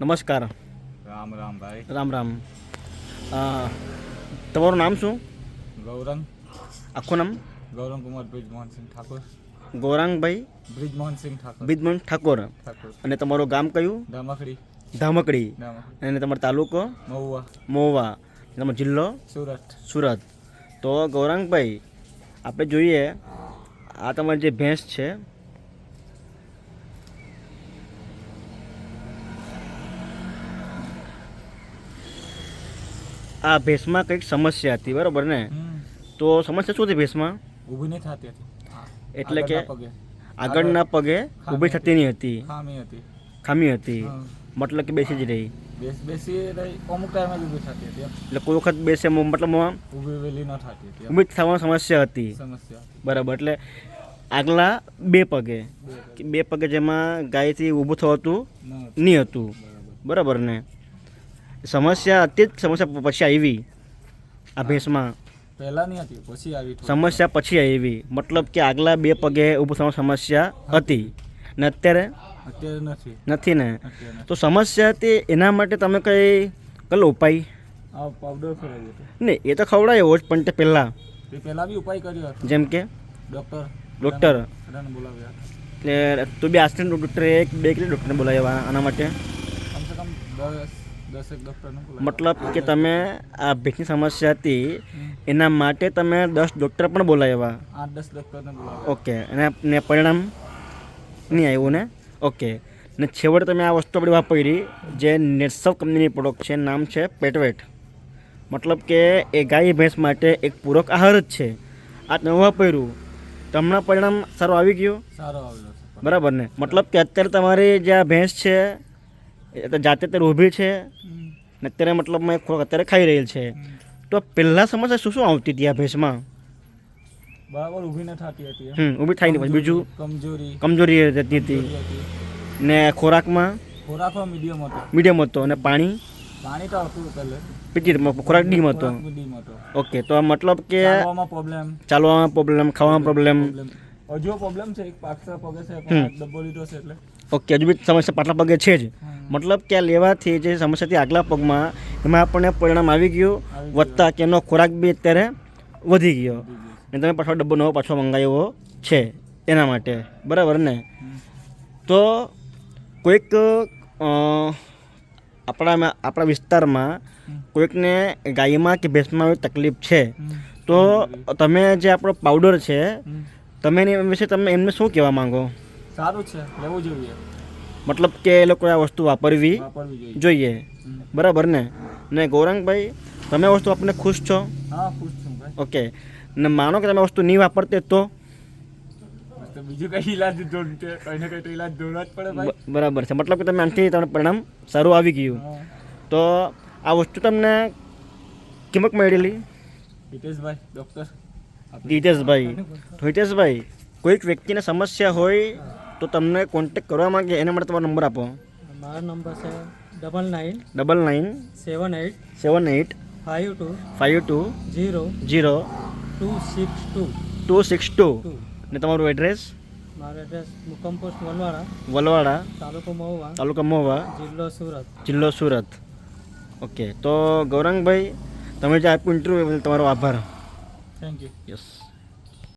નમસ્કાર. રામ રામ ભાઈ. રામ રામ. તમારું નામ શું? ગૌરંગ. આખું નામ? ગૌરંગ કુમાર બ્રિજમોહનસિંહ ઠાકોર. ગૌરાંગભાઈ બ્રિજમોહનસિંહ ઠાકોર. બ્રિજમોહન ઠાકોર. અને તમારું ગામ કયું? ધામકડી ધામકડી અને તમારો તાલુકો? મહુવા. મહુવા. તમારો જિલ્લો? સુરત. સુરત. તો ગૌરાંગભાઈ આપણે જોઈએ આ તમારી જે ભેંસ છે આ ભેંસમાં કંઈક સમસ્યા હતી બરાબર ને? તો સમસ્યા શું હતી ભેંસમાં? ઊભી નહીં થતી હતી. એટલે કે આગળના પગે ઊભી થતી નહીં હતી. ખામી હતી. ખામી હતી. મતલબ કે બેસી જ રહી. બેસ બેસી રહી. અમુક ટાઈમે ઊભી થતી હતી એટલે કોઈ વખત બેસે મતલબ ઊભી વેલી ન થતી હતી ઊભી થવાની સમસ્યા હતી. સમસ્યા બરાબર એટલે આગલા બે પગે. બે પગે. જેમાં ગાયથી ઊભું થતું નહીં હતું. બરાબર ને? સમસ્યા હતી જ સમસ્યા પછી આવી. આ ભેંસમાં પહેલા નહીં હતી પછી આવી સમસ્યા પછી આવી. મતલબ કે આગલા બે પગે ઊભું સમસ્યા હતી. ને અત્યારે? અત્યારે નથી. નથી ને? તો સમસ્યા હતી એના માટે તમે કંઈ કલો ઉપાય? પાવડર હતો. નહીં એ તો ખવડાયો જ પણ તે પહેલાં. તે પહેલાં બી ઉપાય કર્યો જેમ કે? ડૉક્ટર. ડૉક્ટર. બોલાવ્યા એટલે તું બી આસ્ટન્ટ ડૉક્ટરે એક બે કેટલી ડૉક્ટરને બોલાવ્યા આના માટે? કમસે કમ દસ મતલબ કે તમે આ ભેંસની સમસ્યા હતી એના માટે તમે દસ ડૉક્ટર પણ બોલાવ્યા? આઠ દસ ડૉક્ટરને ઓકે અને ને પરિણામ નહીં આવ્યું ને? ઓકે ને છેવટે તમે આ વસ્તુ આપણી વાપરી જે નેટસવ કંપનીની પ્રોડક્ટ છે નામ છે પેટવેટ મતલબ કે એ ગાય ભેંસ માટે એક પૂરક આહાર જ છે. આ તમે વાપર્યું તમને પરિણામ સારું આવી ગયું? સારું પણ. બરાબર ને? મતલબ કે અત્યારે તમારી જે આ ભેંસ છે એ તો જાતે અત્યારે ઊભી છે. ને અત્યારે મતલબમાં મેં ખોરાક અત્યારે ખાઈ રહેલ છે. તો પહેલાં સમસ્યા શું શું આવતી હતી આ ભેંસમાં? બરાબર ઊભી ન થતી હતી હમ ઊભી થાય ને પછી બીજું? કમજોરી. કમજોરી રહેતી હતી. ને ખોરાકમાં? ખોરાકમાં મીડિયમ હતો. મીડિયમ હતો. અને પાણી? પાણી તો આવતું પહેલે. પીતી ખોરાક ડીમ હતો. ઓકે તો આ મતલબ કે પ્રોબ્લેમ ચાલવામાં પ્રોબ્લેમ ખાવામાં પ્રોબ્લેમ હજુ પ્રોબ્લેમ છે. એક પાકસા પગે છે ડબ્બો લીધો છે એટલે. ઓકે હજુ બી સમસ્યા પાટલા પગે છે જ. મતલબ કે આ લેવાથી જે સમસ્યાથી આગલા પગમાં એમાં આપણને પરિણામ આવી ગયું વધતા કે એનો ખોરાક બી અત્યારે વધી ગયો. અને તમે પાછો ડબ્બો નવો પાછો મંગાવ્યો છે એના માટે. બરાબર ને? તો કોઈક આપણા આપણા વિસ્તારમાં કોઈકને ગાયમાં કે ભેંસમાં આવી તકલીફ છે તો તમે જે આપણો પાવડર છે તમે એની વિશે તમે એમને શું કહેવા માંગો? સારું છે લેવું જોઈએ. મતલબ કે એ લોકોએ આ વસ્તુ વાપરવી જોઈએ. બરાબર ને? ને ગૌરાંગભાઈ તમે વસ્તુ આપણને ખુશ છો? ઓકે. ને માનો કે તમે વસ્તુ નહીં વાપરતે તો? બીજું કઈ ઇલાજ કઈ કઈ તો ઈલાજ જોડવા જ પડે બરાબર છે. મતલબ કે તમે આનાથી તમને પરિણામ સારું આવી ગયું. તો આ વસ્તુ તમને કિંમત મળેલી? હિતેશભાઈ ડૉક્ટર હિતેશભાઈ. હિતેશભાઈ કોઈક વ્યક્તિને સમસ્યા હોય તો તમને કોન્ટેક કરવા માંગે એના માટે તમારો નંબર આપો. મારો નંબર છે double nine double nine seven eight seven eight five two five two zero zero two six two two six two two ને તમારું એડ્રેસ મારું એડ્રેસ મુકમ પોસ્ટ વલવાડા વલવાડા તાલુકો મહુવા તાલુકા મહુવા જિલ્લો સુરત. જિલ્લો સુરત. ઓકે તો ગૌરંગભાઈ તમે જે આપ્યું ઇન્ટરવ્યૂ તમારો આભાર. Thank you yes